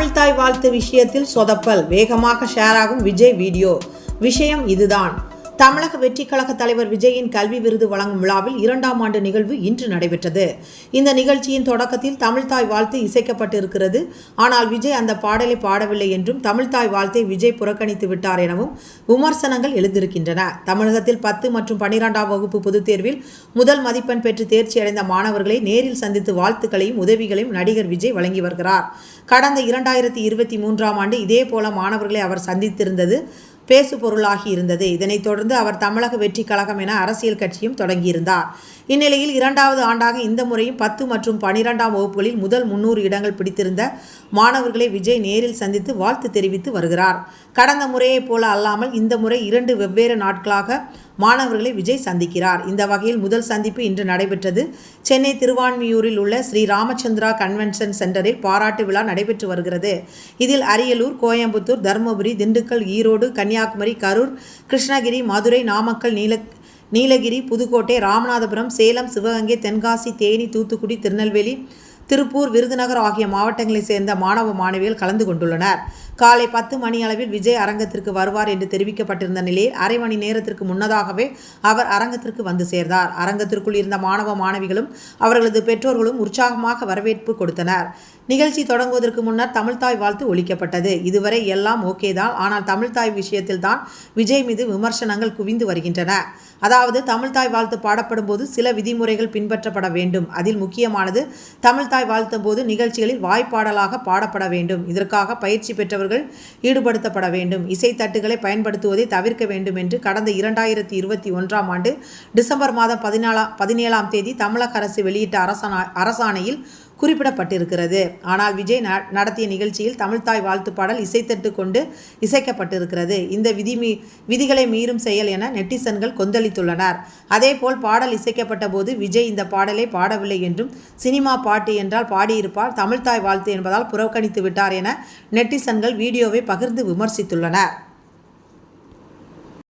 தமிழ்தாய் வாழ்த்து விஷயத்தில் சொதப்பல். வேகமாக ஷேர் ஆகும் விஜய் வீடியோ விஷயம் இதுதான். தமிழக வெற்றி கழக தலைவர் விஜயின் கல்வி விருது வழங்கும் விழாவில் இரண்டாம் ஆண்டு நிகழ்வு இன்று நடைபெற்றது. இந்த நிகழ்ச்சியின் தொடக்கத்தில் தமிழ்தாய் வாழ்த்து இசைக்கப்பட்டிருக்கிறது. ஆனால் விஜய் அந்த பாடலை பாடவில்லை என்றும் தமிழ்தாய் வாழ்த்தை விஜய் புறக்கணித்து விட்டார் எனவும் விமர்சனங்கள் எழுந்திருக்கின்றன. தமிழகத்தில் பத்து மற்றும் பன்னிரெண்டாம் வகுப்பு பொதுத் தேர்வில் முதல் மதிப்பெண் பெற்று தேர்ச்சி அடைந்த மாணவர்களை நேரில் சந்தித்து வாழ்த்துக்களையும் உதவிகளையும் நடிகர் விஜய் வழங்கி வருகிறார். கடந்த இரண்டாயிரத்தி இருபத்தி மூன்றாம் ஆண்டு இதே போல மாணவர்களை அவர் சந்தித்திருந்தது பேசு பொருளாகி இருந்தது. இதனைத் தொடர்ந்து அவர் தமிழக வெற்றி கழகம் என அரசியல் கட்சியும் தொடங்கியிருந்தார். இந்நிலையில் இரண்டாவது ஆண்டாக இந்த முறையும் பத்து மற்றும் பனிரெண்டாம் வகுப்புகளில் முதல் முன்னூறு இடங்கள் பிடித்திருந்த மாணவர்களை விஜய் நேரில் சந்தித்து வாழ்த்து தெரிவித்து வருகிறார். கடந்த முறையைப் போல அல்லாமல் இந்த முறை இரண்டு வெவ்வேறு நாட்களாக மாணவர்களை விஜய் சந்திக்கிறார். இந்த வகையில் முதல் சந்திப்பு இன்று நடைபெற்றது. சென்னை திருவான்மியூரில் உள்ள ஸ்ரீ ராமச்சந்திரா கன்வென்ஷன் சென்டரில் பாராட்டு விழா நடைபெற்று வருகிறது. இதில் அரியலூர் கோயம்புத்தூர் தருமபுரி திண்டுக்கல் ஈரோடு கன்னியாகுமரி கரூர் கிருஷ்ணகிரி மதுரை நாமக்கல் நீல நீலகிரி புதுக்கோட்டை ராமநாதபுரம் சேலம் சிவகங்கை தென்காசி தேனி தூத்துக்குடி திருநெல்வேலி திருப்பூர் விருதுநகர் ஆகிய மாவட்டங்களைச் சேர்ந்த மாணவ மாணவிகள் கலந்து கொண்டுள்ளனர். காலை பத்து மணி அளவில் விஜய் அரங்கத்திற்கு வருவார் என்று தெரிவிக்கப்பட்டிருந்த நிலையில் அரை மணி நேரத்திற்கு முன்னதாகவே அவர் அரங்கத்திற்கு வந்து சேர்ந்தார். அரங்கத்திற்குள் இருந்த மாணவ மாணவிகளும் அவர்களது பெற்றோர்களும் உற்சாகமாக வரவேற்பு கொடுத்தனர். நிகழ்ச்சி தொடங்குவதற்கு முன்னர் தமிழ்தாய் வாழ்த்து ஒழிக்கப்பட்டது இதுவரை எல்லாம் ஓகே தான். ஆனால் தமிழ்தாய் விஷயத்தில் தான் விஜய் மீது விமர்சனங்கள் குவிந்து வருகின்றன. அதாவது தமிழ்தாய் வாழ்த்து பாடப்படும் போது சில விதிமுறைகள் பின்பற்றப்பட வேண்டும். அதில் முக்கியமானது தமிழ்தாய் வாழ்த்தும் போது நிகழ்ச்சிகளில் வாய்ப்பாடலாக பாடப்பட வேண்டும். இதற்காக பயிற்சி பெற்றவர்கள் ஈடுபடுத்தப்பட வேண்டும். இசைத்தட்டுகளை பயன்படுத்துவதை தவிர்க்க வேண்டும் என்று கடந்த இரண்டாயிரத்தி இருபத்தி ஒன்றாம் ஆண்டு டிசம்பர் மாதம் பதினாலாம் பதினேழாம் தேதி தமிழக அரசு வெளியிட்ட அரசாணை அரசாணையில் குறிப்பிடப்பட்டிருக்கிறது. ஆனால் விஜய் ந- நடத்திய நிகழ்ச்சியில் தமிழ்தாய் வாழ்த்து பாடல் இசைத்தட்டு கொண்டு இசைக்கப்பட்டிருக்கிறது. இந்த விதி மீ விதிகளை மீறும் செயல் என நெட்டிசன்கள் கொந்தளித்துள்ளனர். அதேபோல் பாடல் இசைக்கப்பட்ட போது விஜய் இந்த பாடலை பாடவில்லை என்றும் சினிமா பாட்டு என்றால் பாடியிருப்பார் தமிழ்தாய் வாழ்த்து என்பதால் புறக்கணித்து விட்டார் என நெட்டிசன்கள் வீடியோவை பகிர்ந்து விமர்சித்துள்ளனர்.